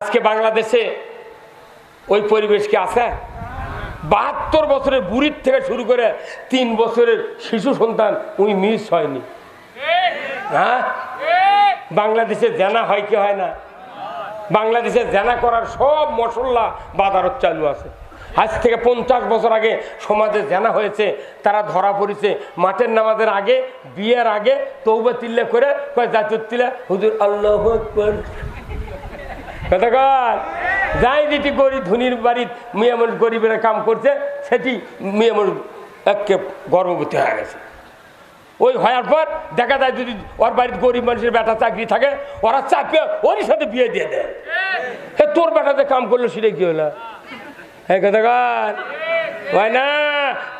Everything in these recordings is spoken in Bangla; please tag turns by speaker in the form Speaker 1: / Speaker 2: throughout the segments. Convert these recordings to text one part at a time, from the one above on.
Speaker 1: আজকে বাংলাদেশে ওই পরিবেশ কি আছে? বাহাত্তর বছরের বুড়ির থেকে শুরু করে তিন বছরের শিশু সন্তান উনি মিস হয়নি। হ্যাঁ? বাংলাদেশে জানা হয় কি হয় না? বাংলাদেশে জানা করার সব মশলা বাজারত চালু আছে। আজ থেকে পঞ্চাশ বছর আগে সমাজে জানা হয়েছে, তারা ধরা পড়েছে। মাঠের নামাজের আগে, বিয়ের আগে তৌবা তিল্লে করে কয় জাতুর তিলা, হুজুর আল্লাহ কতক্ষণ যাই যেটি গরিব ধনির বাড়ির মেয়ে মানুষ গরিবের কাম করছে, সেটি মেয়ে মানুষ একে গর্ভবতী হয়ে গেছে। ওই হওয়ার পর দেখা যায় যদি ওর বাড়ির গরিব মানুষের বেটা চাকরি থাকে, ওরা চাপিয়ে ওরই সাথে বিয়ে দিয়ে দেয়। হে, তোর বেটাতে কাম করল, সেটা কি হলো? হ্যাঁ কতক্ষণ হয় না,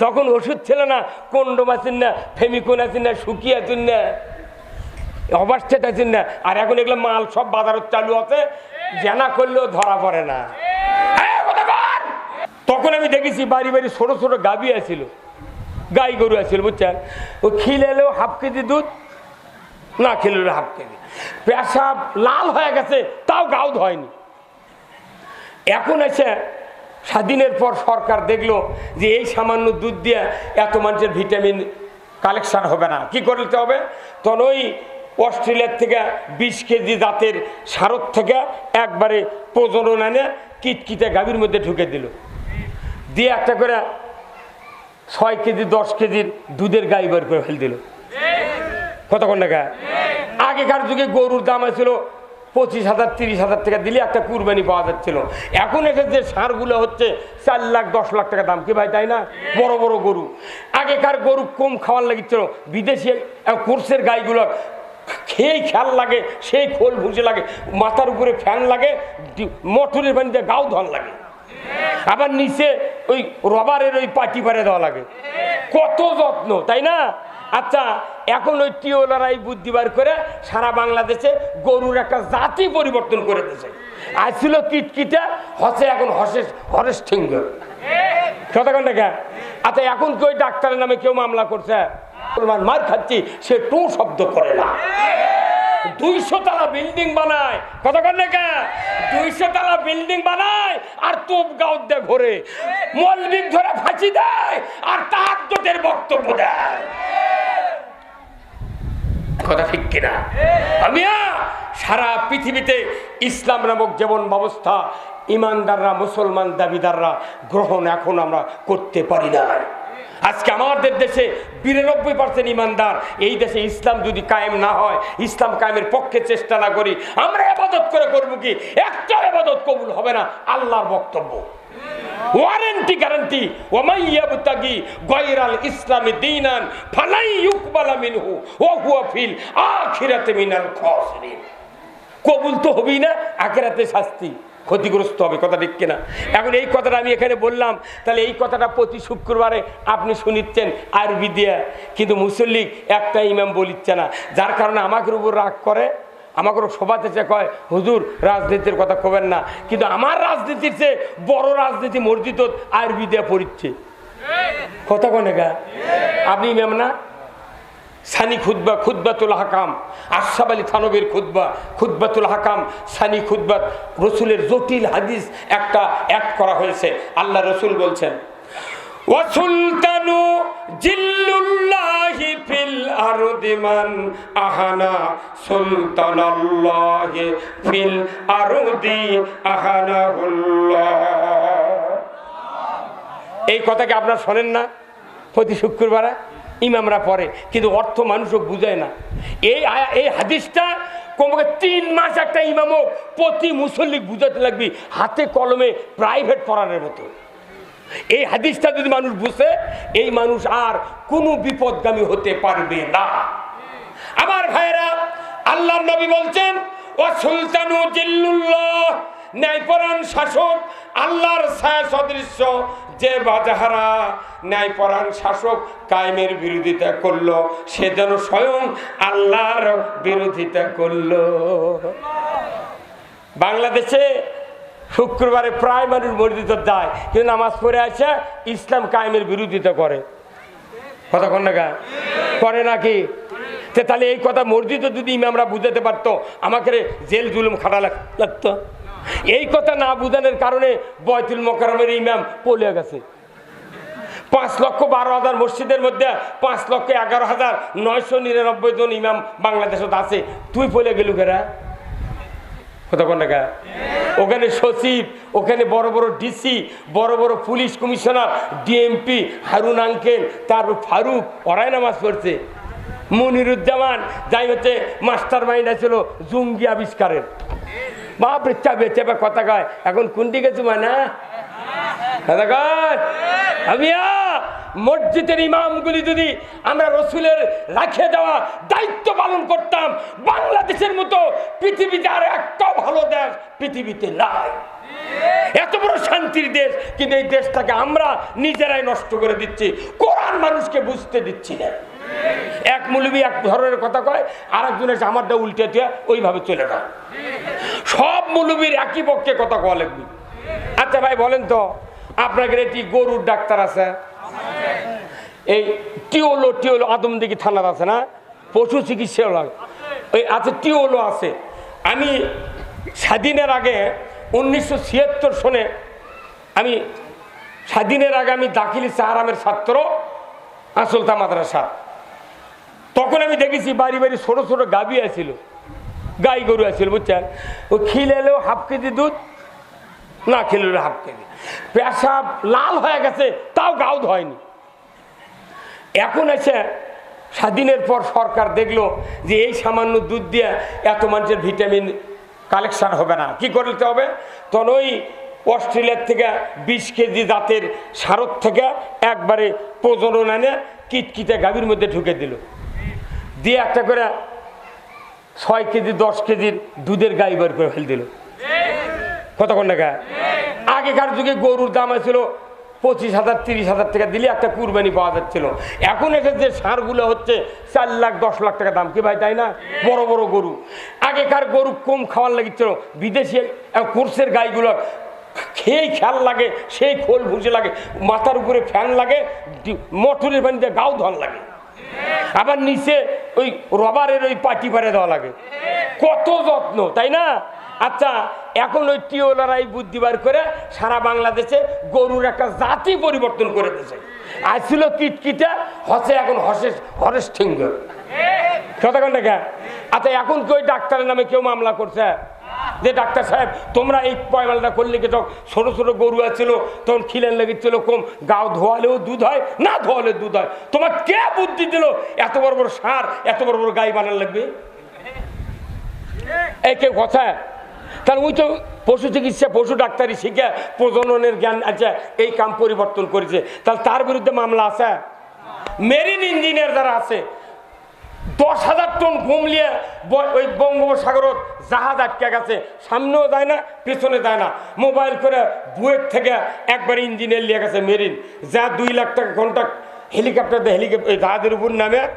Speaker 1: তখন ওষুধ ছিল না, কন্ডম আছেন না, ফেমিকোন আছেন না শুকিয়ে আছেন না, অবাস্টেট আছেন না, আর এখন এগুলো মাল সব বাজারত চালু আছে জানা করলেও ধরা পড়ে না। তখন আমি দেখেছি বাড়ি বাড়ি ছোট ছোট গাবি আছিল গাই গরু আছিল বুঝছেন? ও খিলেলেও হাফ কেজি দুধ না খেলে হাফ কেজি। পেশাব লাল হয়ে গেছে তাও গাউদ হয়নি। এখন এসে স্বাধীনের পর সরকার দেখল যে এই সামান্য দুধ দিয়ে এত মানুষের ভিটামিন কালেকশন হবে না। কি করতে হবে? তখন ওই অস্ট্রেলিয়ার থেকে বিশ কেজি জাতের সারত থেকে একবারে প্রজনন এনে কিটকিটে গাভীর মধ্যে ঢুকে দিল। দিয়ে একটা করে ছয় কেজি, দশ কেজির দুধের গাই বের করে ফেল দিল। কতক্ষণ টাকা? আগেকার যুগে গরুর দাম ছিল পঁচিশ হাজার, তিরিশ হাজার টাকা দিলে একটা কুরবানি পাওয়া যাচ্ছিল। এখন এসে যে সারগুলো হচ্ছে চার লাখ, দশ লাখ টাকা দাম। কি ভাই, তাই না? বড় বড় গরু। আগেকার গরু কম খাওয়ার লাগিচ্ছিল বিদেশি কোর্সের গাইগুলো খেয়েই খেয়াল লাগে, সেই খোল ভুজে লাগে, মাথার উপরে ফ্যান লাগে মোটরের পানিতে গাও ধন লাগে। আবার নিচে ওই রবারের ওই পাটি পারে দেওয়া লাগে। কত যত্ন, তাই না? আচ্ছা এখন ওই টিওলারাই বুদ্ধি বার করে সারা বাংলাদেশে গরুর একটা জাতি পরিবর্তন করে দিয়েছে। আজ ছিল কিটকিটা, হসে এখন হসে, হরেশ ঠিঙ্গ। কতক্ষণ দেখা আচ্ছা এখন কি ওই ডাক্তারের নামে কেউ মামলা করছে? মার খাচ্ছি, সে টু শব্দ করে না। দুইশো তালা বিল্ডিং বানায়। দুইশো বিল্ডিং বানায় আর ধরে দেয় আর বক্তব্য দেয়। কথা কিনা? সারা পৃথিবীতে ইসলাম নামক যেমন ব্যবস্থা, ইমানদাররা, মুসলমান দাবিদাররা গ্রহণ এখন আমরা করতে পারি না আজকে আমাদের দেশে বিরানব্বই পার্সেন্ট ইমানদার। এই দেশে ইসলাম যদি কায়েম না হয়, ইসলাম কায়েমের পক্ষে চেষ্টা না করি, আমরা আবাদত করে করব কি? একটা আবাদত কবুল হবে না, আল্লাহর বক্তব্য। ওয়ারেন্টি কবুল তো হবেই না, আখেরাতে শাস্তি। ক্ষতিগ্রস্ত হবে কথা ঠিক কিনা? এখন এই কথাটা আমি এখানে বললাম, তাহলে এই কথাটা প্রতি শুক্রবারে আপনি শুনিচ্ছেন আরবি দিয়ে কিন্তু মুসল্লিক একটা ইমাম বলিচ্ছে না, যার কারণে আমাকে উপর রাগ করে আমাকে সবাতে চেয়ে কয়, হুজুর, রাজনীতির কথা কবেন না। কিন্তু আমার রাজনীতির চেয়ে বড় রাজনীতি মসজিদ আরবি দিয়ে পড়িচ্ছে। কথা কনে গা? আপনি ইমাম না? সানি খুদ্া খুদ্বাতুল হাকাম। আশাব আলী থানবের খুদ্া খুদ্বাতুল হাকাম, সানি খুদ্বাত রসুলের জটিল হাদিস একটা অ্যাড করা হয়েছে। আল্লাহ রসুল বলছেন আহানা এই কথাকে আপনারা শোনেন না প্রতি শুক্রবারে? ইমামরা পড়ে, কিন্তু অর্থ মানুষও বুঝায় না। এই এই হাদিসটা কমপক্ষে তিন মাস একটা ইমামও প্রতি মুসল্লি বুঝাতে লাগবে, হাতে কলমে প্রাইভেট পড়ানোর মতো। এই হাদিসটা যদি মানুষ বুঝে, এই মানুষ আর কোনো বিপদগামী হতে পারবে না। আমার ভাইরা আল্লাহর নবী বলছেন, ও সুলতানু জিল্লুল্লাহ ন্যায়পরাণ শাসক, আল্লাহর ছায়া সদৃশ্য যে বাজাহারা ন্যায়পরাণ শাসক কায়েমের বিরোধিতা করল, সে যেন স্বয়ং আল্লাহর বিরোধিতা করল। বাংলাদেশে শুক্রবারে প্রায় মানুষ মসজিদে যায়, কিন্তু নামাজ পড়ে আসে, ইসলাম কায়েমের বিরোধিতা করে। কথা কন না? করে নাকি? তাহলে এই কথা মসজিদে যদি ইমামরা বুঝাতে পারতো, আমাকে জেল জুলুম খাটা লাগতো। এই কথা না বুঝানোর কারণে বয়তুল মোকারমের ইমাম পলে গেছে। পাঁচ লক্ষ বারো হাজার মসজিদের মধ্যে পাঁচ লক্ষ এগারো হাজার নয়শো নিরানব্বই জন ইমাম বাংলাদেশত আছে। তুই পলে গেলু কেরা? ওখানে সচিব, ওখানে বড় বড় ডিসি, বড় বড় police commissioner, DMP, Harun uncle, তারপর ফারুক, ওরাই নামাজ পড়ছে। মনিরুজ্জামান, যাই হচ্ছে মাস্টার মাইন্ড ছিল জঙ্গি আবিষ্কারের। বাপরে চাপে চাপে কথা কয়। এখন কোন দিকে চুমা না? কথা কয় মসজিদের ইমামগুলি যদি আমরা রসুলের রাখে দেওয়া দায়িত্ব পালন করতাম, বাংলাদেশের মতো পৃথিবীতে আর একটা ভালো দেশ পৃথিবীতে নাই। এত বড় শান্তির দেশ, কিন্তু এই দেশটাকে আমরা নিজেরাই নষ্ট করে দিচ্ছি। কোরআন মানুষকে বুঝতে দিচ্ছি না। এক মুলবি এক ধরনের কথা কয় আর একজন এসে আমারটা উল্টে দিয়ে ওইভাবে চলে যায়। সব মুলুবির একই পক্ষে কথা লাগবে। আচ্ছা ভাই, বলেন তো আপনাদের এটি গরুর ডাক্তার আছে? এই টিওলো টিওলো আদমদিঘি থানার আছে না? পশু চিকিৎসা ওই আছে টিওলো আছে। আমি স্বাধীনের আগে উনিশশো ছিয়াত্তর সনে আমি স্বাধীনের আগে আমি দাখিলি সাহারামের ছাত্র আসলতা মাদ্রাসা তখন আমি দেখেছি বাড়ি বাড়ি ছোট ছোট গাবি আছিল। গাই গরু আছিল বুঝছেন ও খিলেলেও হাফ কেজি দুধ, না খেলে হাফ কেজি। পেশাব লাল হয়ে গেছে, তাও গাউদ হয়নি। এখন এসে স্বাধীনের পর সরকার দেখল যে এই সামান্য দুধ দিয়ে এত মানুষের ভিটামিন কালেকশন হবে না। কি করতে হবে? তখন ওই অস্ট্রেলিয়ার থেকে বিশ কেজি জাতের সারত থেকে একবারে প্রজনন এনে কিটকিটে গাভীর মধ্যে ঢুকে দিল। দিয়ে একটা করে ছয় কেজি, দশ কেজির দুধের গাই বের করে ফেল দিল। কতক্ষণ টাকা আগেকার যুগে গরুর দাম ছিল পঁচিশ হাজার, তিরিশ হাজার টাকা দিলে একটা কুরবানি পাওয়া যাচ্ছিল। এখন এসে যে সারগুলো হচ্ছে, চার লাখ, দশ লাখ টাকা দাম, কি ভাই, তাই না? বড় বড় গরু। আগেকার গরু কম খাওয়ার লাগিচ্ছিল বিদেশি কোর্সের গাইগুলো খেয়েই খেয়াল লাগে, সেই খোল ভুসে লাগে, মাথার উপরে ফ্যান লাগে মোটরের পানিতে গাও ধন লাগে। আবার নিচে ওই রবারের ওই পাটি পারে দেওয়া লাগে। কত যত্ন তাই না? আচ্ছা এখন ওই টিওলারাই বুদ্ধি বার করে সারা বাংলাদেশে গরুর একটা জাতি পরিবর্তন করে দিয়েছে। আসছিল কিটকিটা হসে এখন হসে হরেশ ঠিঙ্গ। কতক্ষণ দেখা আচ্ছা এখন কি ওই ডাক্তারের নামে কেউ মামলা করছে? যে ডাক্তার সাহেব, তোমরা এই পয়মালটা করলে কি ছোট ছোট গরু আছিল তখন খিলেন লেগেছিল, কম গাও ধোয়ালেও দুধ হয়, না ধোয়ালে দুধ হয়। তোমার কে বুদ্ধি দিল? এত বড় বড় সার, এত বড় বড় গাই বানান লাগবে? এই কেউ কথা? তাহলে ওই তো পশু চিকিৎসা, পশু ডাক্তারি শিখে প্রজননের জ্ঞান আছে, এই কাম পরিবর্তন করেছে। তাহলে তার বিরুদ্ধে মামলা আছে? মেরিন ইঞ্জিনিয়ার যারা আছে দশ হাজার টন ঘুমলিয়ে ব- ওই বঙ্গোপসাগরত জাহাজ আটকে গেছে। সামনেও যায় না, পেছনে যায় না। মোবাইল করে বুয়েট থেকে একবার ইঞ্জিনিয়ার নিয়ে গেছে মেরিন। যা দুই লাখ টাকা কন্ট্যাক্ট হেলিকপ্টার হেলিকপ্টার জাহাজের উপর নামে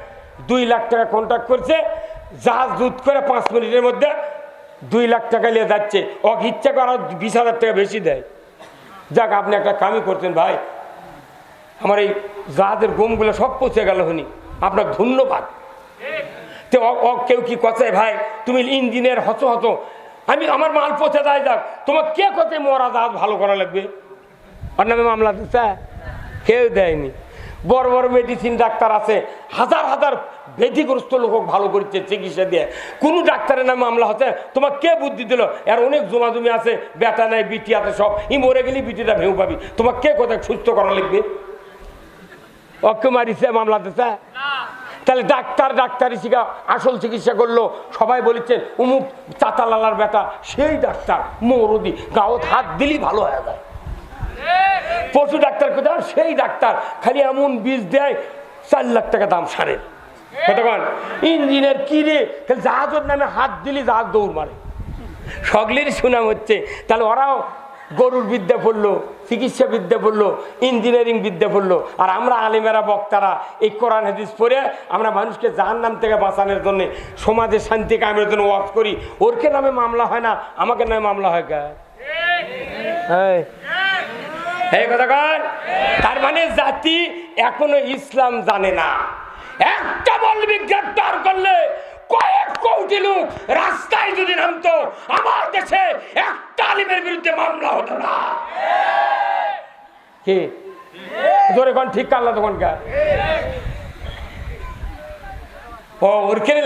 Speaker 1: দুই লাখ টাকা কন্ট্রাক্ট করছে। জাহাজ দুধ করে পাঁচ মিনিটের মধ্যে দুই লাখ টাকা নিয়ে যাচ্ছে। অক ইচ্ছা করে আরও বিশ হাজার টাকা বেশি দেয়। যাক, আপনি একটা কামই করতেন ভাই। আমার এই জাহাজের গোমগুলো সব পচে গেল হনি। আপনার ধন্যবাদ। তো অ- কেউ কি কথায় ভাই? তুমি ইঞ্জিনিয়ার হত হত। আমি আমার মাল পচে যায় যাক তোমার কে কথায় মরা জাহাজ ভালো করা লাগবে? ওর নামে মামলা দিচ্ছে কেউ দেয়নি। বড় বড় মেডিসিন ডাক্তার আছে। হাজার হাজার ব্যাধিগ্রস্ত লোক ভালো করছে চিকিৎসা দিয়ে। কোনো ডাক্তারের নামে মামলা হচ্ছে তোমার কে বুদ্ধি দিল? এর অনেক জমা আছে, বেটা নাই, বিটি আছে, সব। ই মরে গেলি বিটিটা ভেউ পাবি। তোমার কে কোথায় সুস্থ করা লাগবে? অক্কে মারিছে, মামলা দিচ্ছে তাহলে ডাক্তার, ডাক্তারি শিখা, আসল চিকিৎসা করল। সবাই বলেছেন উমুক চাতালালার বেটা সেই ডাক্তার, মরদি গাঁত হাত দিলেই ভালো হয়ে যায়। পশু ডাক্তার কোথায়? সেই ডাক্তার, খালি এমন বীজ দেয়, চার লাখ টাকা দাম সারে। কতক্ষণ ইঞ্জিনের কি রে? খালি জাহাজের নামে হাত দিলি জাহাজ দৌড় মারে। সকলের সুনাম হচ্ছে, তাহলে ওরাও গরুর বিদ্যা পড়ল, চিকিৎসা বিদ্যা পড়ল ইঞ্জিনিয়ারিং বিদ্যা পড়ল। আর আমরা আলিমেরা, বক্তারা এই কোরআন, হাদিস পড়ে আমরা মানুষকে জাহান নাম থেকে বাঁচানোর জন্য সমাজের শান্তি কামের জন্য ওয়াজ করি। ওরকে নামে মামলা হয় না, আমাকে নামে মামলা হয় হ্যাঁ এই। কথা তার মানে জাতি এখনও ইসলাম জানে না। একটা বলবি গ্রেপ্তার করলে কয়েক রাস্তায় যদি আমার দেশে বিরুদ্ধে হতো না। কি? ঠিক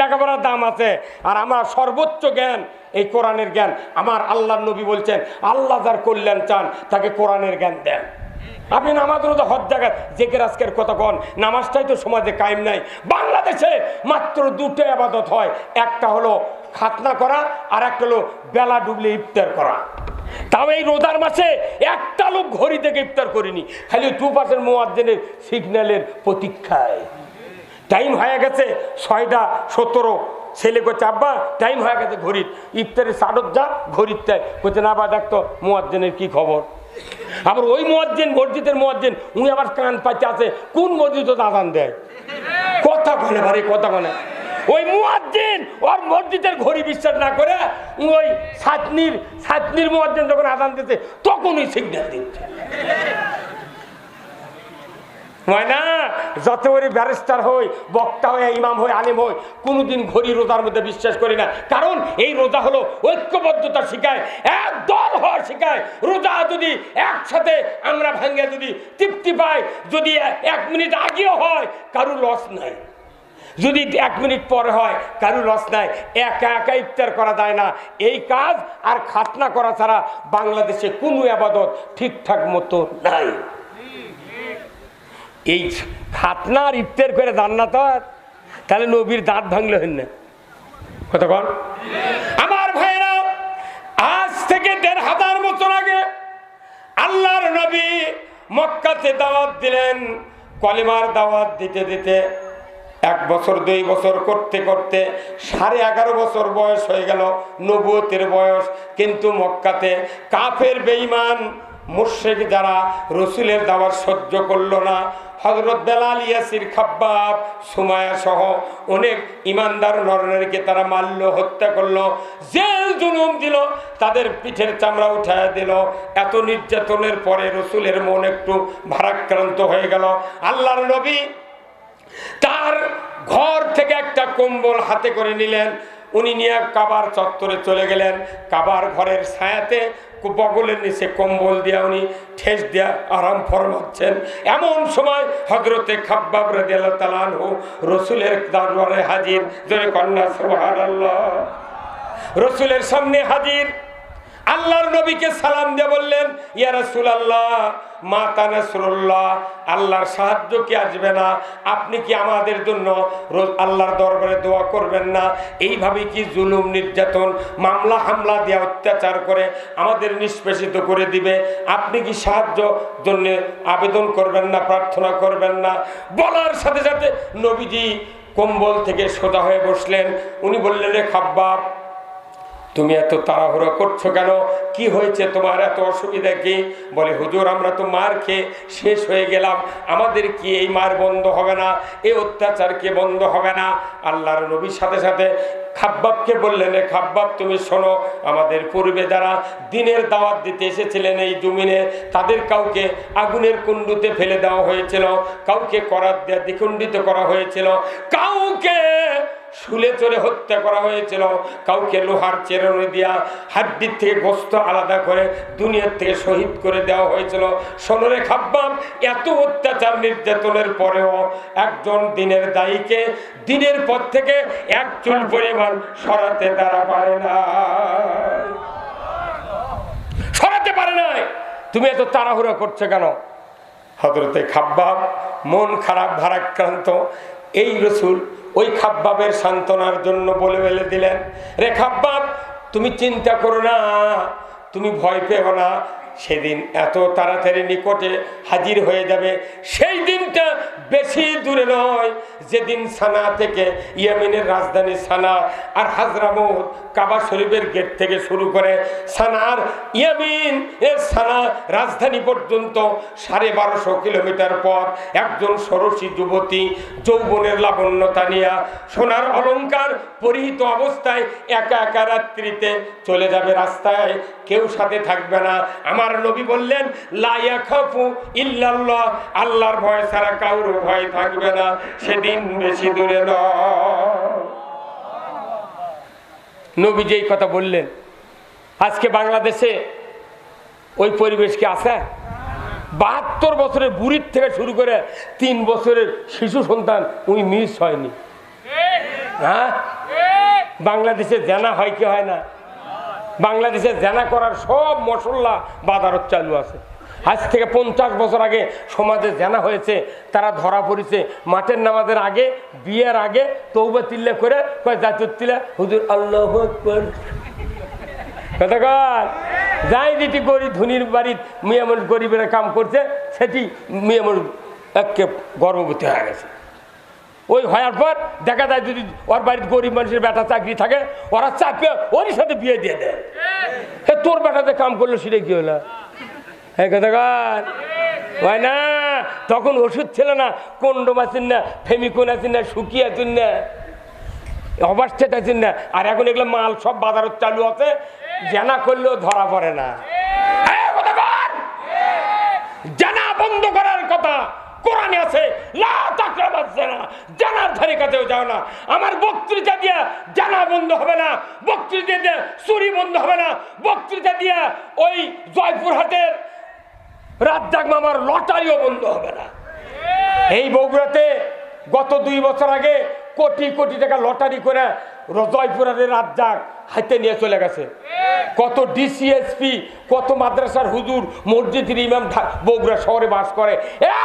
Speaker 1: লেখাপড়ার দাম আছে। আর আমার সর্বোচ্চ জ্ঞান এই কোরআনের জ্ঞান। আমার আল্লাহ নবী বলছেন, আল্লাহ যার কল্যাণ চান, তাকে কোরআনের জ্ঞান দেন। আপনি নামাজ রোজা হজ জায়গা জেকের, আজকের কথা কন, নামাজটাই তো সমাজে কায়েম নাই। বাংলাদেশে মাত্র দুটো আবাদত হয়। একটা হলো খাতনা করা, আর একটা হলো বেলা ডুবলে ইফতার করা। তাও এই রোজার মাসে একটা লোক ঘড়ি থেকে ইফতার করিনি। খালি টু পার্সেন্ট মোয়াজ্জেনের সিগন্যালের প্রতীক্ষায়। টাইম হয়ে গেছে ছয়টা সতেরো। ছেলে করছে আব্বা, টাইম হয়ে গেছে ঘড়ির। ইফতারের সাডত যা, ঘড়ির তাই। বলছে না বা দেখতো মোয়াজ্জেনের কি খবর? আবার ওই মোয়াজ্জেন, মসজিদের মোয়াজ্জেন, উনি আবার কান পাচ্ছে আছে, কোন মসজিদ আদান দেয়? কথা কনে ভারে, কথা কনে। ওই মুয়াজ্জিন, ওর মসজিদের ঘড়ি বিশ্বাস না করে ওই সাতনির সাতনির মুয়াজ্জিন যখন আদান দিতে তখনই সিগন্যাল দিচ্ছে। হয় না যত বড় ব্যারিস্টার হই, বক্তা হয়ে ইমাম হই, আলিম হই, কোনোদিন ঘড়ি রোজার মধ্যে বিশ্বাস করি না। কারণ এই রোজা হলো ঐক্যবদ্ধতা শিখায় এক দল হওয়ার শিখায় রোজা যদি একসাথে আমরা ভাঙ্গে যদি তৃপ্তি পাই, যদি এক মিনিট আগেও হয়, কারও লস নাই। যদি এক মিনিট পরে হয়, কারও লস নাই। একা একা ইফতার করা যায় না। এই কাজ আর খাতনা করা ছাড়া বাংলাদেশে কোনো আবাদত ঠিকঠাক মতো নাই। এই খাতনার ইফতের করে দান না তো তাহলে নবীর দাঁত ভাঙলে হইন না। কতক্ষণ আমার ভাইরা আজ থেকে দেড় হাজার বছর আগে আল্লাহর নবী মক্কাতে দাওয়াত দিলেন, কলিমার দাওয়াত দিতে দিতে এক বছর, দুই বছর করতে করতে সাড়ে এগারো বছর বয়স হয়ে গেল, নবুয়তের বয়স। কিন্তু মক্কাতে কাফের বেঈমান মুর্শেক যারা রসুলের দাওয়াত সহ্য করল না হজরত দালাল ইয়াসির খাব্বাব, সুমায়া সহ অনেক ইমানদার নরনারীকে তারা মারল, হত্যা করল। জেল জুলুম দিল, তাদের পিঠের চামড়া উঠায় দিল। এত নির্যাতনের পরে রসুলের মন একটু ভারাক্রান্ত হয়ে গেল। আল্লাহর নবী তার ঘর থেকে একটা কম্বল হাতে করে নিলেন। উনি নিয়ে কাবার চত্বরে চলে গেলেন। কাবার ঘরের ছায়াতে বগলের নিচে কম্বল দিয়া উনি ঠেস দিয়া আরাম ফরমাচ্ছেন। এমন সময় হজরতে খাব্বাব তালান আনহু রসুলের দরবারে হাজির, জোরে কন্যা, সুবহানাল্লাহ। রসুলের সামনে হাজির। আল্লাহর নবীকে সালাম দিয়ে বললেন, ইয়া রাসূলুল্লাহ মাতা নাসরুল্লাহ আল্লাহর সাহায্য কি আসবে না? আপনি কি আমাদের জন্য রোজ আল্লাহর দরবারে দোয়া করবেন না? এইভাবে কি জুলুম, নির্যাতন, মামলা, হামলা দিয়ে অত্যাচার করে আমাদের নিষ্পেষিত করে দিবে? আপনি কি সাহায্য জন্য আবেদন করবেন না, প্রার্থনা করবেন না? বলার সাথে সাথে নবীজি কম্বল থেকে সোজা হয়ে বসলেন। উনি বললেন, রে খাব্বাব তুমি এত তাড়াহুড়ো করছ কেন? কি হয়েছে তোমার এত অসুবিধা কি? বলে, হুজুর, আমরা তো মার খেয়ে শেষ হয়ে গেলাম। আমাদের কি এই মার বন্ধ হবে না? এই অত্যাচার কি বন্ধ হবে না? আল্লাহর নবীর সাথে সাথে খাব্বাবকে বললেন খাব্বাব, তুমি শোনো, আমাদের পূর্বে যারা দিনের দাওয়াত দিতে এসেছিলেন এই জমিনে, তাদের কাউকে আগুনের কুণ্ডুতে ফেলে দেওয়া হয়েছিল, কাউকে করার দেয়া দ্বিখণ্ডিত করা হয়েছিল, কাউকে শুলে চড়ে হত্যা করা হয়েছিল। কাউকে লোহার চেরনে দিয়া হাড্ডির থেকে গোস্ত আলাদা করে দুনিয়ার থেকে শহীদ করে দেওয়া হয়েছিল। সোনরে খাব্বাম, এত অত্যাচার নির্যাতনের পরেও একজন দিনের দায়ীকে দিনের পর থেকে এক চুল পরিমাণ সরাতে তারা পারে না। সরাতে পারে নাই। তুমি এত তাড়াহুড়ো করছ কেন? হজরতে খাব্বাব মন খারাপ ভারাক্রান্ত। এই রসুল ওই খাব্বাবের সান্ত্বনার জন্য বলে বেলে দিলেন। রে খাব্বাব, তুমি চিন্তা করো না। তুমি ভয় পেও না। সেদিন এত তাড়াতাড়ি নিকটে হাজির হয়ে যাবে, সেই দিনটা বেশি দূরে নয়, যেদিন সানা থেকে ইয়েমেনের রাজধানী সানা আর হাজরামত কাবা শরীফের গেট থেকে শুরু করে সানার ইয়ামিন এর সানা রাজধানী পর্যন্ত সাড়ে বারোশো কিলোমিটার পর একজন সরসী যুবতী যৌবনের লাবণ্যতা নিয়া সোনার অলংকার পরিহিত অবস্থায় একা একা রাত্রিতে চলে যাবে রাস্তায়, কেউ সাথে থাকবে না, আমার নবী বললেন আল্লাহর ভয় ছাড়া কারোর ভয় থাকবে না, সেদিন বেশি দূরে নয়। নবী যেই কথা বললেন, আজকে বাংলাদেশে ওই পরিবেশ কি আছে? বাহাত্তর বছরের বুড়ির থেকে শুরু করে তিন বছরের শিশু সন্তান উনি মিস হয়নি। হ্যাঁ? বাংলাদেশে জানা হয় কি হয় না? বাংলাদেশে জানা করার সব মশলা বাজারত চালু আছে। আজ থেকে পঞ্চাশ বছর আগে সমাজে জানা হয়েছে, তারা ধরা পড়েছে। মাঠের নামাজের আগে, বিয়ের আগে তৌবা তিল্লা করে জাতুর তিলা হুজুর, আল্লাহ যাই যেটি গরিব, ধনির বাড়ির মেয়ে মানুষ গরিবেরা কাম করছে, সেটি মেয়ে মানুষ একে গর্ভবতী হয়ে গেছে। ওই হওয়ার পর দেখা যায় যদি ওর বাড়ির গরিব মানুষের বেটা চাকরি থাকে, ওরা চাকরি ওরই সাথে বিয়ে দিয়ে দেয়। তোর বেটাতে কাম করল সেটা কি হলো? হ্যাঁ কতক্ষণ হয় না, তখন ওষুধ ছিল না, কন্ডম আছেন না, ফেমিকোন আছেন না শুকি আছেন না, অবাস্টেট আছেন না, আর এখন এগুলো মাল সব বাজারত চালু আছে, জানা করলেও ধরা পড়ে না? জানা বন্ধ করার কথা কোরআনে আছে জানার ধারে কাছেও যাও না। আমার বক্তৃতা দিয়া জানা বন্ধ হবে না, বক্তৃতা দিয়ে চুরি বন্ধ হবে না, বক্তৃতা দিয়া ওই জয়পুরহাটের রাজ্জাক মামার লটারিও বন্ধ হবে না। এই বগুড়াতে গত দুই বছর আগে কোটি কোটি টাকা লটারি করে জয়পুরের রাজ্জাক হাতে নিয়ে চলে গেছে। কত ডিসিএসপি কত মাদ্রাসার হুজুর, মসজিদের ইমাম বগুড়া শহরে বাস করে,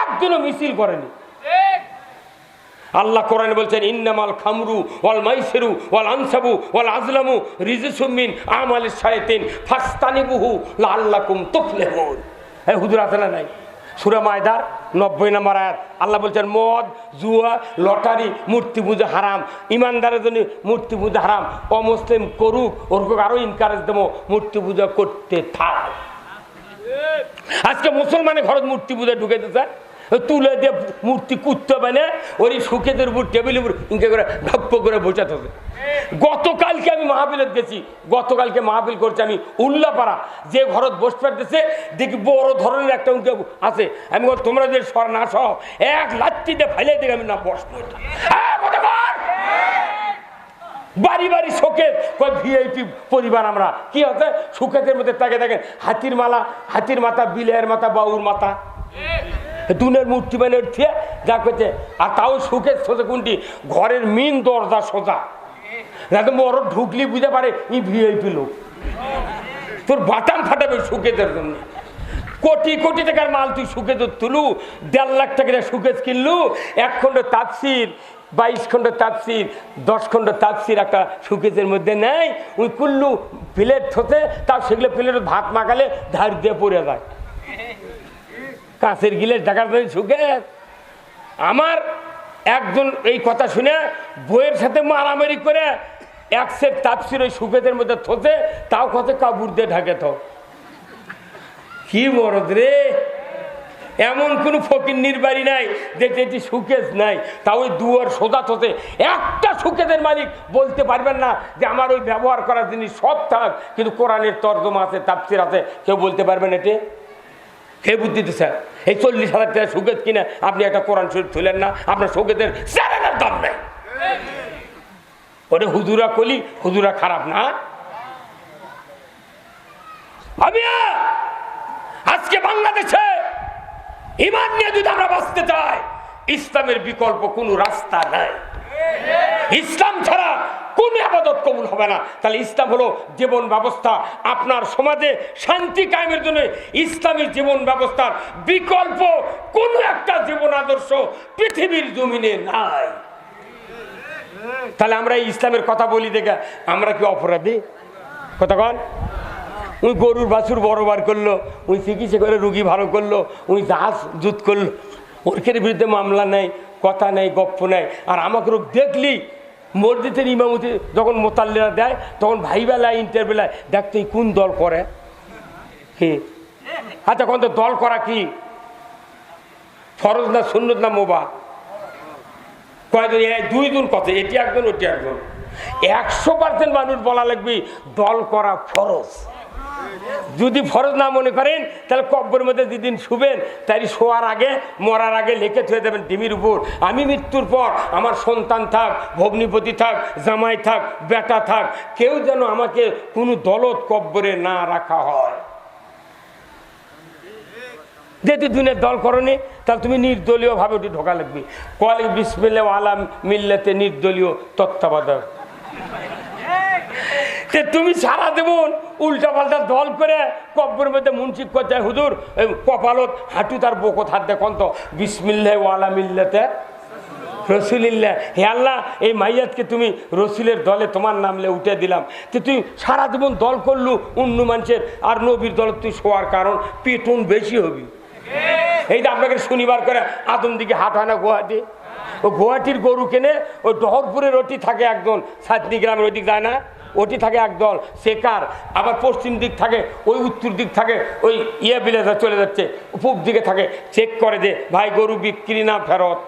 Speaker 1: একদিনও মিছিল করেনি। আল্লাহ কোরআনে বলছেন, ইন্নামাল খামরু ওয়াল মাইসেরু ওয়াল আনসাবু ওয়াল আজলামু রিজসুমিন আমাল শায়াতিন ফাস্তানিবুহু লাআল্লাকুম তুফলিহুন। হ্যাঁ হুজুর না নাই? সুরা মায়দার নব্বই নম্বর আয়াত। আল্লাহ বলছেন, মদ, জুয়া, লটারি, মূর্তি পুজো হারাম। ইমানদারের জন্য মূর্তি পুজো হারাম। অমুসলিম করুক ওরকম আরও ইনকারেজ দেবো, মূর্তি পুজো করতে থাক। আজকে মুসলমানের ঘরত মূর্তি পুজো ঢুকে দিতে তুলে দিয়ে মূর্তি কুত্তে মানে ওই সুখেদের উপর টেবিলের উপর ইনকে করে ভপ্প করে বসাতে হবে। গতকালকে আমি মাহবিলত গেছি। গতকালকে মাহবিল করছি আমি উল্লাপাড়া। যে ঘরত বসতে পারতেছে দেখি বড় ধরনের একটা উনকে আছে। আমি তোমরা যে সর না সহ এক লাচ্ছিতে ফেলে দেখে আমি না বসবো। হ্যাঁ, বাড়ি বাড়ি শোকের কয় ভিআইপি পরিবার আমরা। কি হচ্ছে? সুখেতের মধ্যে তাকে দেখেন হাতির মালা হাতির মাথা বিলের মাথা বাউর মাথা। দুনের মূর্তি মানে উঠছে, যা করছে আর তাও সুখের সোজা কোনটি ঘরের মেন দরজা সোজা। যাতে বড় ঢুকলি বুঝতে পারে ই ভিআইপি লোক। তোর বাটাম ফাটাবে সুখেদের জন্য। কোটি কোটি টাকার মাল তুই সুখেজ তুলু, দেড় লাখ টাকা সুখেজ কিনলু, এক খণ্ড তাপসির, বাইশ খণ্ড তাপসির, দশ খণ্ড তাপসির একটা সুকেজের মধ্যে নেয় ওই কুল্লু প্লেট থতে, তাও সেগুলো প্লেটে ভাত মাখালে ধার দিয়ে পড়ে যায়। কাঁচের গিলে টাকার জন্য সুখেজ আমার একজন এই কথা শুনে বইয়ের সাথে মারামারি করে এক সেট তাপসির ওই সুখেদের মধ্যে থতে তাও কত কাপড় দিয়ে ঢাকে থ। কি মরদ রে? এমন কোন ফকির নির্বাড়ি নাই যে যেটি সুকেজ নাই তা ওই দুয়ার সোজা থতে একটা সুকেশের মালিক বলতে পারবেন না যে আমার ওই ব্যবহার করার জিনিস সব থাক, কিন্তু কোরআনের তর্জমা আছে, তাপসির আছে, কেউ বলতে পারবেন এটি? কে বুদ্ধি দিতে স্যার এই চল্লিশ হাজার টাকা সুকেত কিনে আপনি একটা কোরআন শরীফ তুলেন না, আপনার সুকেতের স্যারের দাম নেই। ওরে হুজুরা কলি, হুজুরা খারাপ না? আজকে বাংলাদেশে ইমান নিয়ে যদি আমরা বাঁচতে চাই, ইসলামের বিকল্প কোনো রাস্তা নাই। ইসলাম ছাড়া কোন আবাদত কবুল হবে না। তাহলে ইসলাম হলো জীবন ব্যবস্থা। আপনার সমাজে শান্তি কায়েমের জন্য ইসলামী জীবন ব্যবস্থার বিকল্প কোন একটা জীবন আদর্শ পৃথিবীর জমিনে নাই। তাহলে আমরা ইসলামের কথা বলি দেখে আমরা কি অপরাধী? কথা কন। উনি গরুর বাছুর বড় বার করল, উনি চিকিৎসা করে রুগী ভালো করল, উনি জাহাজ জুত করল। ওরকের বিরুদ্ধে মামলা নেই। কথা নেই, গপ্প নেই। আর আমাকে রোগ দেখলি, মসজিদের ইমামতি যখন মোতাল্লিরা দেয়, তখন ভাই বেলায় ইন্টার বেলায় দেখ কোন দল করে? কি? আচ্ছা কোন দল করা কি? ফরজ না সুন্নত না মোবা? কয়জন? এই দুইজন কথা, এটি একজন, ওটি একজন। একশো পার্সেন্ট মানুষ বলা লাগবে, দল করা ফরজ। যদি ফরজ না মনে করেন, তাহলে কব্বরের মধ্যে যেদিন শুবেন তাই শোয়ার আগে, মরার আগে লিখে থুয়ে দেবেন ডিমির উপর। আমি মৃত্যুর পর আমার সন্তান থাক, ভগ্নিপতি থাক, জামাই থাক, বেটা থাক, কেউ যেন আমাকে কোনো দলত কব্বরে না রাখা হয়। যেহেতু দুনিয়ার দল করনি, তাহলে তুমি নির্দলীয় ভাবে ওটি ঢোকা লাগবে। কলে বিসমিল্লা আলাম মিল্লাতে নির্দলীয় তত্ত্বাবধায়ক। তুমি সারা দেবন উল্টা পাল্টা দল করে কব্বরের মধ্যে মুন্সিক করতে এই কপালত হাঁটু তার বকত হাত দেখুন তো বিসমিল্লাহ ওয়ালা মিল্লাতে রসুলিল্লাহ। হে আল্লাহ, এই মাইয়াতকে তুমি রসুলের দলে তোমার নামলে উঠে দিলাম। তো তুই সারা জীবন দল করলু অন্য মানুষের আর নবীর দল তুই শোয়ার কারণ পেটন বেশি হবি। এই যে আপনাকে শনিবার করে আদম দিকে হাট হয় না গুয়াহাটি? ও গুয়াহাটির গরু কেনে, ওই ডহরপুরের ওটি থাকে একজন সাতনি গ্রামের ওই দিক যায় না? ওটি থাকে একদল সেকার আবার পশ্চিম দিক থাকে, ওই উত্তর দিক থাকে, ওই ইয়ে বিলে চলে যাচ্ছে, পূব দিকে থাকে। চেক করে যে, ভাই, গরু বিক্রি না ফেরত?